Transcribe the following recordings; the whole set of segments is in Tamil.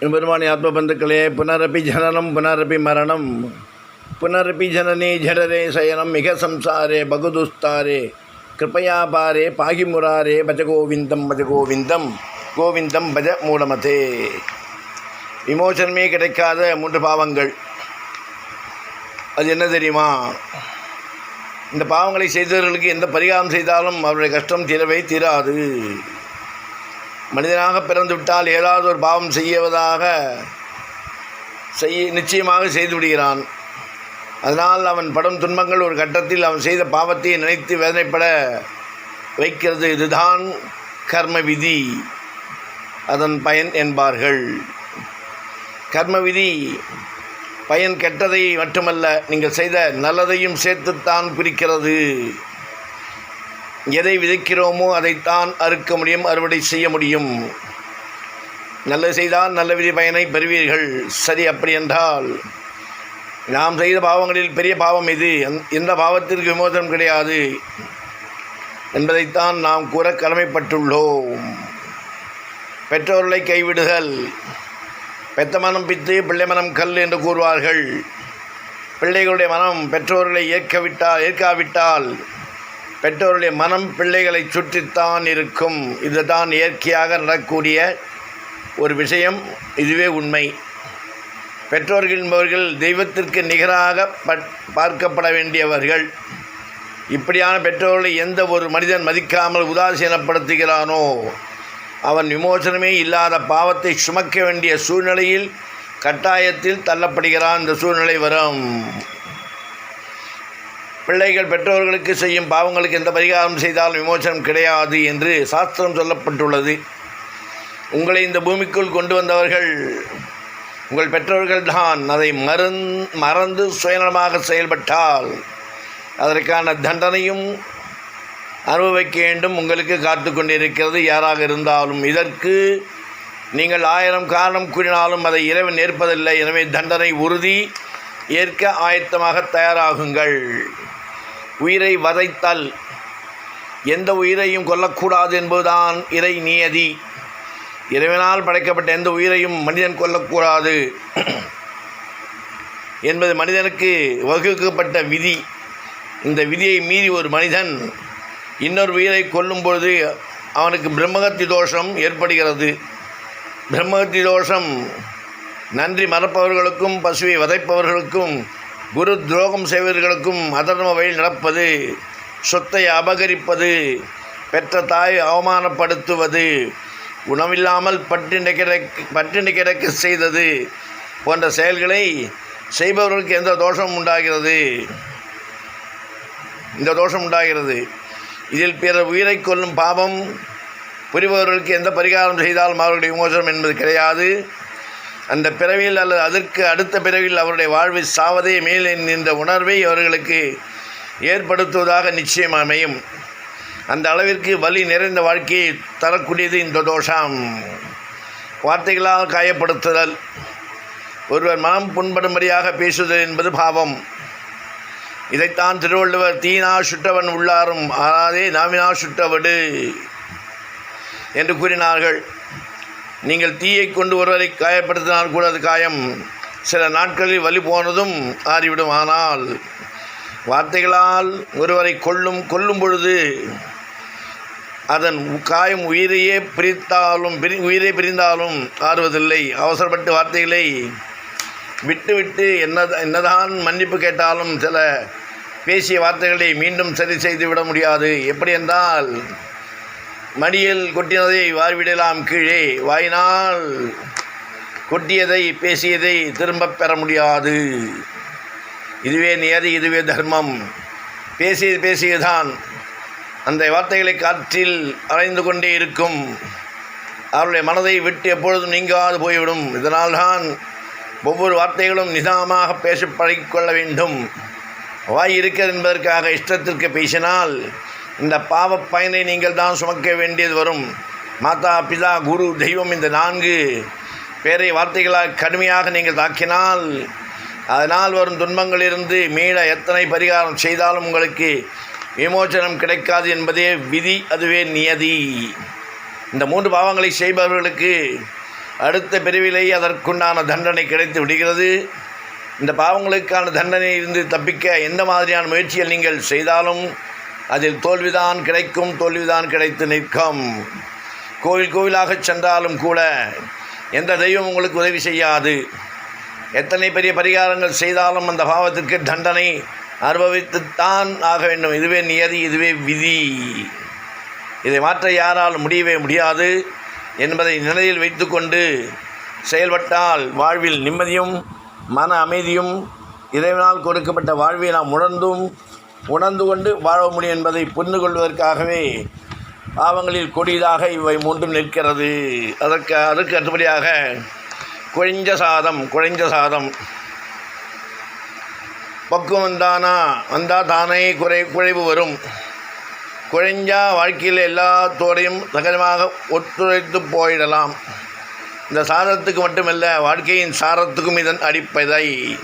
பெருமானி ஆத்ம பந்துக்களே புனரப்பி ஜனனம் புனரப்பி மரணம். புனரப்பி ஜனனே ஜடரே சயனம் மிக சம்சாரே பகுதுஸ்தாரே. கிருபயா பாரே பஜ கோவிந்தம் பஜ கோவிந்தம். கோவிந்தம் பஜ மூடமதே விமோசனமே கிடைக்காத மூன்று பாவங்கள். அது என்ன தெரியுமா? இந்த பாவங்களை செய்தவர்களுக்கு எந்த பரிகாரம் செய்தாலும் அவருடைய கஷ்டம் தீரவே தீராது. மனிதனாக பிறந்துவிட்டால் ஏதாவது ஒரு பாவம் செய்வதாக செய்ய நிச்சயமாக செய்து விடுகிறான். அதனால் அவன் படும் துன்பங்கள் ஒரு கட்டத்தில் அவன் செய்த பாவத்தை நினைத்து வேதனைப்பட வைக்கிறது. இதுதான் கர்ம விதி. அதன் பயன் என்பார்கள். கர்ம விதி பயன் கெட்டதை மட்டுமல்ல நீங்கள் செய்த நல்லதையும் சேர்த்துத்தான் குறிக்கிறது. எதை விதைக்கிறோமோ அதைத்தான் அறுக்க முடியும் அறுவடை செய்ய முடியும். நல்லது செய்தால் நல்ல விதி பயனை பெறுவீர்கள். சரி அப்படி என்றால் நாம் செய்த பாவங்களில் பெரிய பாவம் இது எந்- எந்த பாவத்திற்கு விமோசனம் கிடையாது. என்பதைத்தான் நாம் கூற கடமைப்பட்டுள்ளோம். பெற்றோர்களை கைவிடுதல். பெத்த மனம் பித்து பிள்ளை மனம் கல் என்று கூறுவார்கள். பிள்ளைகளுடைய மனம் பெற்றோர்களை ஏற்கவிட்டால் ஏற்காவிட்டால் பெற்றோருடைய மனம் பிள்ளைகளை சுற்றித்தான் இருக்கும். இதுதான் இயற்கையாக நடக்கக்கூடிய ஒரு விஷயம். இதுவே உண்மை. பெற்றோர்கள் என்பவர்கள் தெய்வத்திற்கு நிகராக பட்- பார்க்கப்பட வேண்டியவர்கள். இப்படியான பெற்றோர்களை எந்த ஒரு மனிதன் மதிக்காமல் உதாசீனப்படுத்துகிறானோ அவன் விமோசனமே இல்லாத பாவத்தை சுமக்க வேண்டிய சூழ்நிலையில் கட்டாயத்தில் தள்ளப்படுகிறான். இந்த சூழ்நிலை வரும். பிள்ளைகள் பெற்றோர்களுக்கு செய்யும் பாவங்களுக்கு எந்த பரிகாரம் செய்தாலும் விமோசனம் கிடையாது என்று சாஸ்திரம் சொல்லப்பட்டுள்ளது. உங்களை இந்த பூமிக்குள் கொண்டு வந்தவர்கள் உங்கள் பெற்றோர்கள் தான் அதை மறந் மறந்து சுயநலமாக செயல்பட்டால் அதற்கான தண்டனையும் அனுபவிக்க வேண்டும். உங்களுக்கு காத்து கொண்டிருக்கிறது யாராக இருந்தாலும். இதற்கு நீங்கள் ஆயிரம் காரணம் கூறினாலும் அதை இறைவன் ஏற்பதில்லை. எனவே தண்டனை உறுதி ஏற்க ஆயத்தமாக தயாராகுங்கள். உயிரை வதைத்தல். எந்த உயிரையும் கொல்லக்கூடாது என்பதுதான் இறை நியதி. இறைவனால் படைக்கப்பட்ட எந்த உயிரையும் மனிதன் கொல்லக்கூடாது. என்பது மனிதனுக்கு வகுக்கப்பட்ட விதி. இந்த விதியை மீறி ஒரு மனிதன் இன்னொரு உயிரை கொல்லும் பொழுது அவனுக்கு பிரம்மகத்தி தோஷம் ஏற்படுகிறது. பிரம்மகத்தி தோஷம் நன்றி மறப்பவர்களுக்கும் பசுவை வதைப்பவர்களுக்கும் குரு துரோகம் செய்வர்களுக்கும் அதர்ம வழியில் நடப்பது சொத்தை அபகரிப்பது பெற்ற தாய் அவமானப்படுத்துவது உணவில்லாமல் பட்டினி கிடக்க பட்டினி கிடக்க செய்தது போன்ற செயல்களை செய்பவர்களுக்கு எந்த தோஷம் உண்டாகிறது. இந்த தோஷம் உண்டாகிறது. இதில் பிற உயிரை கொல்லும் பாவம் புரிபவர்களுக்கு எந்த பரிகாரம் செய்தாலும் அவர்களுடைய விமோசனம் என்பது கிடையாது. அந்த பிறவியில் அல்லது அதற்கு அடுத்த பிறவியில் அவருடைய வாழ்வை சாவதே மேல் என்கின்ற உணர்வை அவர்களுக்கு ஏற்படுத்துவதாக நிச்சயம் அமையும். அந்த அளவிற்கு வலி நிறைந்த வாழ்க்கையை தரக்கூடியது இந்த தோஷம். வார்த்தைகளால் காயப்படுத்துதல். ஒருவர் மனம் புண்படும்படியாக பேசுதல் என்பது பாவம். இதைத்தான் திருவள்ளுவர் தீனா சுட்டவன் உள்ளாரும் ஆனாதே நாவினா சுட்டவடு என்று கூறினார்கள். நீங்கள் தீயை கொண்டு ஒருவரை காயப்படுத்தினால் கூட அது காயம். சில நாட்களில் வலி போனதும் ஆறிவிடும். ஆனால் வார்த்தைகளால் ஒருவரை கொல்லும் கொல்லும் பொழுது அதன் காயம் உயிரையே பிரித்தாலும் பிரி உயிரை பிரிந்தாலும் ஆறுவதில்லை. அவசரப்பட்டு வார்த்தைகளை விட்டுவிட்டு என்ன என்னதான் மன்னிப்பு கேட்டாலும் சில பேசிய வார்த்தைகளை மீண்டும் சரி செய்து விட முடியாது. எப்படி என்றால் மடியில் கொட்டினதை வாய்விடலாம் கீழே. வாயினால் கொட்டியதை பேசியதை திரும்பப் பெற முடியாது. இதுவே நியதி இதுவே தர்மம். பேசிய பேசியதுதான். அந்த வார்த்தைகளை காற்றில் அரைந்து கொண்டே இருக்கும். அவருடைய மனதை விட்டு எப்பொழுதும் நீங்காது போய்விடும். இதனால்தான் ஒவ்வொரு வார்த்தைகளும் நிதானமாக பேச பழகிக்கொள்ள வேண்டும். வாய் இருக்கிறது என்பதற்காக இஷ்டத்திற்கு பேசினால் இந்த பாவ பயனை நீங்கள் தான் சுமக்க வேண்டியது வரும். மாதா பிதா குரு தெய்வம் இந்த நான்கு பேரை வார்த்தைகளால் கடுமையாக நீங்கள் தாக்கினால் அதனால் வரும் துன்பங்களிலிருந்து மீள எத்தனை பரிகாரம் செய்தாலும் உங்களுக்கு விமோச்சனம் கிடைக்காது என்பதே விதி அதுவே நியதி. இந்த மூன்று பாவங்களை செய்பவர்களுக்கு அடுத்த பிரிவிலேயே அதற்குண்டான தண்டனை கிடைத்து விடுகிறது. இந்த பாவங்களுக்கான தண்டனையிலிருந்து தப்பிக்க எந்த மாதிரியான முயற்சிகள் நீங்கள் செய்தாலும் அதில் தோல்விதான் கிடைக்கும் தோல்விதான் கிடைத்து நிற்கும். கோவில் கோவிலாகச் சென்றாலும் கூட எந்த தெய்வம் உங்களுக்கு உதவி செய்யாது. எத்தனை பெரிய பரிகாரங்கள் செய்தாலும் அந்த பாவத்திற்கு தண்டனை அனுபவித்துத்தான் ஆக வேண்டும். இதுவே நியதி இதுவே விதி. இதை மாற்ற யாரால் முடியவே முடியாது என்பதை நினைவில் வைத்துக்கொண்டு செயல்பட்டால் வாழ்வில் நிம்மதியும் மன அமைதியும் இறைவனால் கொடுக்கப்பட்ட வாழ்வை நாம் உணர்ந்தும் உணர்ந்து கொண்டு வாழ முடியும் என்பதை புரிந்து கொள்வதற்காகவே பாவங்களில் கொடியதாக இவை மூன்றும் நிற்கிறது. அதற்கு அதற்கு அடுத்தபடியாக குழைஞ்ச சாதம் குழைஞ்ச சாதம். பக்குவம் வந்தானா வந்தால் தானே குறை குறைவு வரும். குழைஞ்சா வாழ்க்கையில் எல்லாத்தோடையும் சகஜமாக ஒத்துழைத்து போயிடலாம். இந்த சாதத்துக்கு மட்டுமல்ல வாழ்க்கையின் சாரத்துக்கும் இதன் அடிப்படை.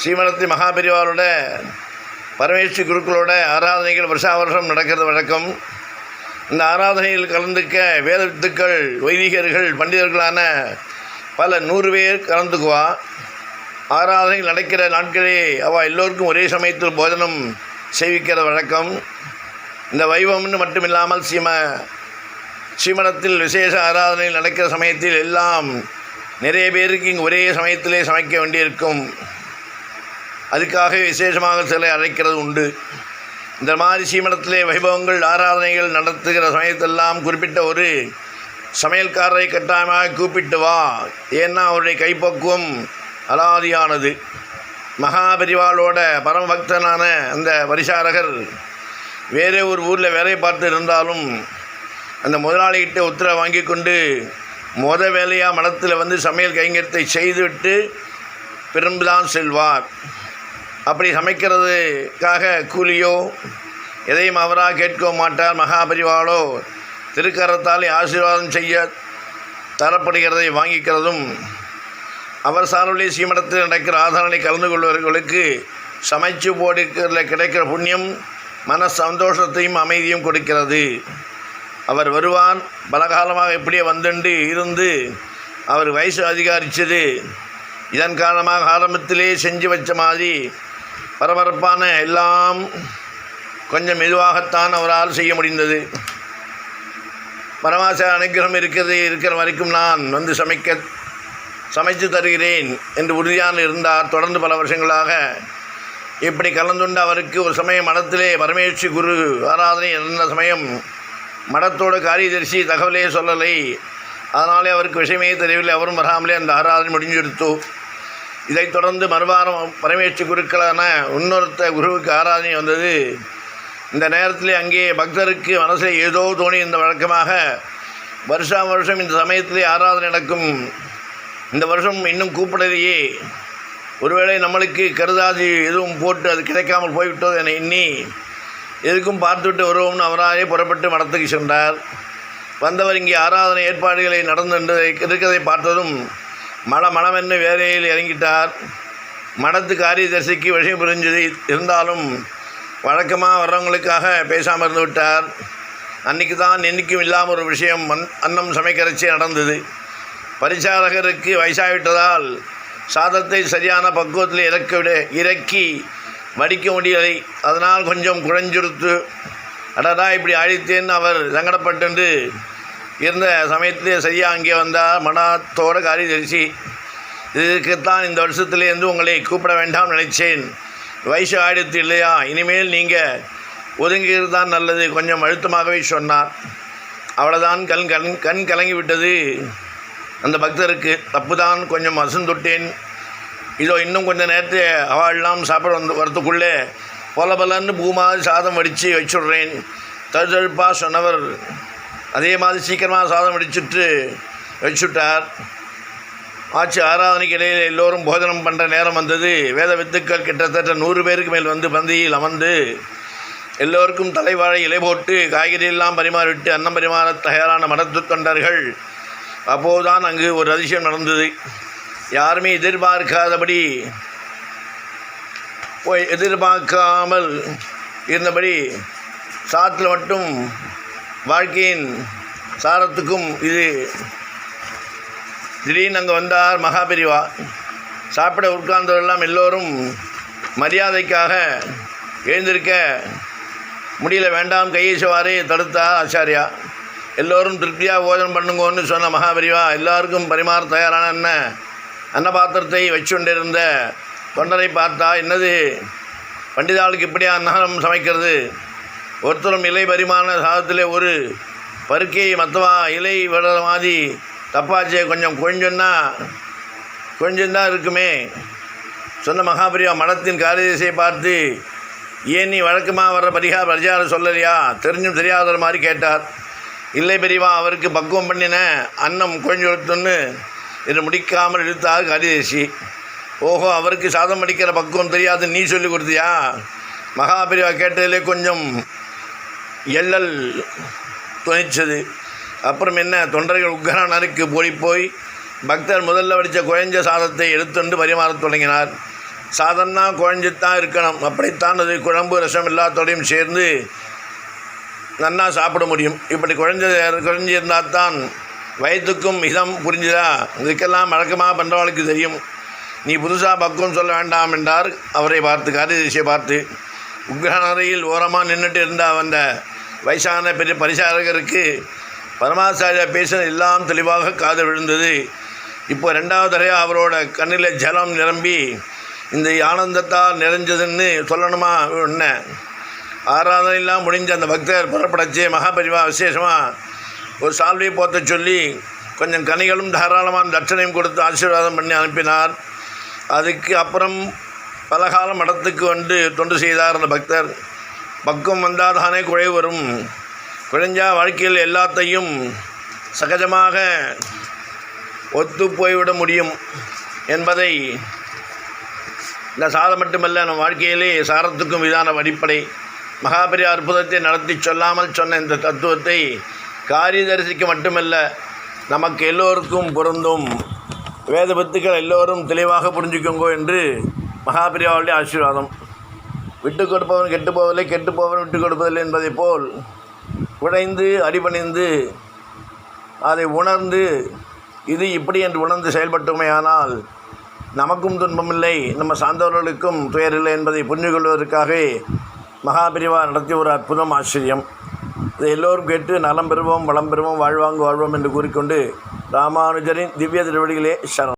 ஸ்ரீமடத்தி மகாபெரிவாரோட பரமேஸ்வரி குருக்களோட ஆராதனைகள் வருஷா வருஷம் நடக்கிறது வழக்கம். இந்த ஆராதனையில் கலந்துக்க வேத வித்துக்கள் வைதிகர்கள் பண்டிதர்களான பல நூறு பேர் கலந்துக்குவா. ஆராதனைகள் நடக்கிற நாட்களே அவள் எல்லோருக்கும் ஒரே சமயத்தில் போஜனம் செய்விக்கிற வழக்கம். இந்த வைபவம்னு மட்டுமில்லாமல் சீம ஸ்ரீமடத்தில் விசேஷ ஆராதனையில் நடக்கிற சமயத்தில் எல்லாம் நிறைய பேருக்கு இங்கே ஒரே சமயத்திலே சமைக்க வேண்டியிருக்கும். அதுக்காக விசேஷமாக சிலை அழைக்கிறது உண்டு. இந்த மாதிரி சீமடத்திலே வைபவங்கள் ஆராதனைகள் நடத்துகிற சமயத்தெல்லாம் குறிப்பிட்ட ஒரு சமையல்காரரை கட்டாயமாக கூப்பிட்டு வா. ஏன்னா அவருடைய கைப்பக்குவம் அலாதியானது. மகாபரிவாளோட பரமபக்தனான அந்த பரிசாரகர் வேறே ஒரு ஊரில் வேலை பார்த்து இருந்தாலும் அந்த முதலாளிகிட்ட உத்தரவை வாங்கி கொண்டு முத வேலையாக மடத்தில் வந்து சமையல் கைங்கத்தை செய்துவிட்டு பிறம்புதான் செல்வார். அப்படி சமைக்கிறதுக்காக கூலியோ எதையும் அவராக கேட்க மாட்டார். மகாபரிவாளோ திருக்கரத்தாலே ஆசீர்வாதம் செய்ய தரப்படுகிறதை வாங்கிக்கிறதும் அவர் சார்பிலே சீமடத்தில் நடக்கிற ஆதாரனை கலந்து கொள்வர்களுக்கு சமைச்சு போடுக்கிறதுல கிடைக்கிற புண்ணியம் மன சந்தோஷத்தையும் அமைதியும் கொடுக்கிறது. அவர் வருவார். பலகாலமாக இப்படியே வந்துண்டு இருந்து அவர் வயசு அதிகரித்தது இதன் காரணமாக ஆரம்பத்திலே செஞ்சு வச்ச மாதிரி பரபரப்பான எல்லாம் கொஞ்சம் மெதுவாகத்தான் அவரால் செய்ய முடிந்தது. பரமாச அனுகிரகம் இருக்கிறது இருக்கிற வரைக்கும் நான் வந்து சமைக்க சமைத்து தருகிறேன் என்று உறுதியான இருந்தார். தொடர்ந்து பல வருஷங்களாக இப்படி கலந்துண்டு அவருக்கு ஒரு சமயம் மடத்திலே பரமேஸ்வரி குரு ஆராதனை இருந்த சமயம் மடத்தோட காரியதரிசி தகவலே சொல்லலை. அதனாலே அவருக்கு விஷயமே தெரியவில்லை. அவரும் வராமலே அந்த ஆராதனை முடிஞ்செடுத்தோ இதைத் தொடர்ந்து மறுவாரம் பரமேஸ்வரி குருக்களான இன்னொருத்த குருவுக்கு ஆராதனை வந்தது. இந்த நேரத்தில் அங்கே பக்தருக்கு மனசில் ஏதோ தோணி இந்த வழக்கமாக வருஷா வருஷம் இந்த சமயத்திலே ஆராதனை நடக்கும். இந்த வருஷம் இன்னும் கூப்பிடலையே. ஒருவேளை நம்மளுக்கு கருதாதி எதுவும் போட்டு அது கிடைக்காமல் போய்விட்டது என எண்ணி எதுக்கும் பார்த்துவிட்டு வருவோம்னு அவராலே புறப்பட்டு மடத்துக்கு சென்றார். வந்தவர் இங்கே ஆராதனை ஏற்பாடுகளை நடந்து இருக்கிறதை பார்த்ததும் மல மனமென்று வேலையில் இறங்கிட்டார். மடத்து காரியதரிசிக்கு விஷயம் புரிஞ்சது இருந்தாலும் வழக்கமாக வர்றவங்களுக்காக பேசாமல் இருந்து விட்டார். அன்றைக்கி தான் என்றைக்கும் இல்லாமல் ஒரு விஷயம் அன் அன்னம் சமைக்கிறச்சே நடந்தது. பரிசாரகருக்கு வயசாகிவிட்டதால் சாதத்தை சரியான பக்குவத்தில் இறக்க விட இறக்கி வடிக்க முடியலை. அதனால் கொஞ்சம் குறைஞ்சுடுத்து அடடா இப்படி அழித்தேன்னு அவர் சங்கடப்பட்டு இருந்த சமயத்திலே சரியாக அங்கே வந்தால் மனத்தோட காரியதரிசி இதுக்குத்தான் இந்த வருஷத்துலேருந்து உங்களை கூப்பிட வேண்டாம் நினைச்சேன். வயசு ஆயிடுத்து இல்லையா? இனிமேல் நீங்கள் ஒதுங்கிறது தான் நல்லது கொஞ்சம் அழுத்தமாகவே சொன்னார். அவ்வளோதான் கண் கண் கண் கலங்கி விட்டது அந்த பக்தருக்கு தப்பு தான் கொஞ்சம் அசந்துட்டேன். இதோ இன்னும் கொஞ்சம் நேரத்தை அவள்லாம் சாப்பிட வந்து வரத்துக்குள்ளே பொல பலன்னு பூ சாதம் வடித்து வச்சுடுறேன் தழுதழுப்பாக சொன்னவர். அதே மாதிரி சீக்கிரமாக சாதம் வடிச்சுட்டு வச்சுட்டார். ஆட்சி ஆராதனைக்கு இடையில் எல்லோரும் போஜனம் பண்ணுற நேரம் வந்தது. வேத வித்துக்கள் கிட்டத்தட்ட நூறு பேருக்கு மேல் வந்து பந்தியில் அமர்ந்து எல்லோருக்கும் தலைவாழை இலை போட்டு காய்கறி எல்லாம் பரிமாறிவிட்டு அன்னம் பரிமாற தயாரான மடத்து தொண்டர்கள் அப்போதுதான் அங்கு ஒரு அதிசயம் நடந்தது. யாருமே எதிர்பார்க்காதபடி போய் எதிர்பார்க்காமல் இருந்தபடி சாத்தில் மட்டும் வாழ்க்கையின் சாரத்துக்கும் இது. திடீர்னு அங்கே வந்தார் மகாபிரிவா. சாப்பிட உட்கார்ந்தவரெல்லாம் எல்லோரும் மரியாதைக்காக எழுந்திருக்க முடியல வேண்டாம் கையேசுவாரே தடுத்தார் ஆச்சாரியா. எல்லோரும் திருப்தியாக போஜனம் பண்ணுங்கன்னு சொன்ன மகாபிரிவா எல்லாருக்கும் பரிமாற தயாரான என்ன அன்னபாத்திரத்தை வச்சுண்டிருந்த தொண்டரை பார்த்தா என்னது பண்டிதாளுக்கு இப்படியா அன்னகம் சமைக்கிறது? ஒருத்தரும் இலை பரிமாண சாதத்திலே ஒரு பருக்கை மற்றவா இலை விடுற மாதிரி தப்பாச்சே கொஞ்சம் கொஞ்சம்னா கொஞ்சம்தான் இருக்குமே. சொன்ன மகாபிரியா மடத்தின் காரியதேசை பார்த்து ஏன் நீ வழக்கமாக வர்ற பரிகா பிரச்சாரம் சொல்லலையா? தெரிஞ்சும் தெரியாத மாதிரி கேட்டார். இல்லை பெரியவா அவருக்கு பக்குவம் பண்ணின அன்னம் கொஞ்சம் எடுத்துன்னு இது முடிக்காமல் இழுத்தார் காரியதேசி. ஓஹோ அவருக்கு சாதம் அடிக்கிற பக்குவம் தெரியாது நீ சொல்லி கொடுத்தியா? மகாபிரிவா கேட்டதிலே கொஞ்சம் எள்ளல் துணிச்சது. அப்புறம் என்ன தொண்டர்கள் உக்ரானருக்கு போய் போய் பக்தர் முதல்ல வடித்த குழஞ்ச சாதத்தை எடுத்துண்டு பரிமாறத் தொடங்கினார். சாதம்னா குழஞ்சித்தான் இருக்கணும். அப்படித்தான் அது குழம்பு ரசம் எல்லாத்தோடையும் சேர்ந்து நன்னா சாப்பிட முடியும். இப்படி குழஞ்ச குழஞ்சிருந்தால் தான் வயதுக்கும் இதம் புரிஞ்சுதா? இதுக்கெல்லாம் வழக்கமாக பண்ணுறவளுக்கு தெரியும். நீ புதுசாக பக்குவம் சொல்ல வேண்டாம் என்றார். அவரை பார்த்து காரியதேசியை பார்த்து உக்ரநரையில் ஓரமாக நின்றுட்டு இருந்த அந்த வயசான பெரிய பரிசாரகருக்கு பரமாச்சாரியா பேசின எல்லாம் தெளிவாக காது விழுந்தது. இப்போ ரெண்டாவது தடையாக அவரோட கண்ணில் ஜலம் நிரம்பி இந்த ஆனந்தத்தால் நிறைஞ்சதுன்னு சொல்லணுமா? என்ன? ஆராதனையெல்லாம் முடிஞ்ச அந்த பக்தர் புறப்படச்சு மகாபரிவா விசேஷமாக ஒரு சால்வை போத்த சொல்லி கொஞ்சம் கனிகளும் தாராளமான தட்சணையும் கொடுத்து ஆசீர்வாதம் பண்ணி அனுப்பினார். அதுக்கு அப்புறம் பலகாலம் மடத்துக்கு வந்து தொண்டு செய்தார் அந்த பக்தர். பக்கம் வந்தால் தானே குறை வரும். குறைஞ்சா வாழ்க்கையில் எல்லாத்தையும் சகஜமாக ஒத்து போய்விட முடியும் என்பதை இந்த சாதம் மட்டுமல்ல நம் வாழ்க்கையிலே சாரத்துக்கும் இதான அடிப்படை. மகாபெரிய அற்புதத்தை நடத்தி சொல்லாமல் சொன்ன இந்த தத்துவத்தை காரியதரிசிக்கு மட்டுமல்ல நமக்கு எல்லோருக்கும் பொருந்தும். வேத பத்துக்கள் எல்லோரும் தெளிவாக புரிஞ்சுக்கோங்கோ என்று மகாபிரியாவுடைய ஆசீர்வாதம். விட்டு கொடுப்பவன் கெட்டு போவதில்லை கெட்டு போவன் விட்டு கொடுப்பதில்லை என்பதைப் போல் உடைந்து அடிபணிந்து அதை உணர்ந்து இது இப்படி என்று உணர்ந்து செயல்பட்டுமையானால் நமக்கும் துன்பமில்லை நம்ம சார்ந்தவர்களுக்கும் துயரில்லை என்பதை புரிந்து கொள்வதற்காக மகாபிரிவா நடத்திய ஒரு அற்புதம் ஆச்சரியம். இதை எல்லோரும் கேட்டு நலம் பெறுவோம் வளம் பெறுவோம் வாழ்வாங்கு வாழ்வோம் என்று கூறிக்கொண்டு ராமானுஜரின் திவ்ய திருவடிகளே சரணம்.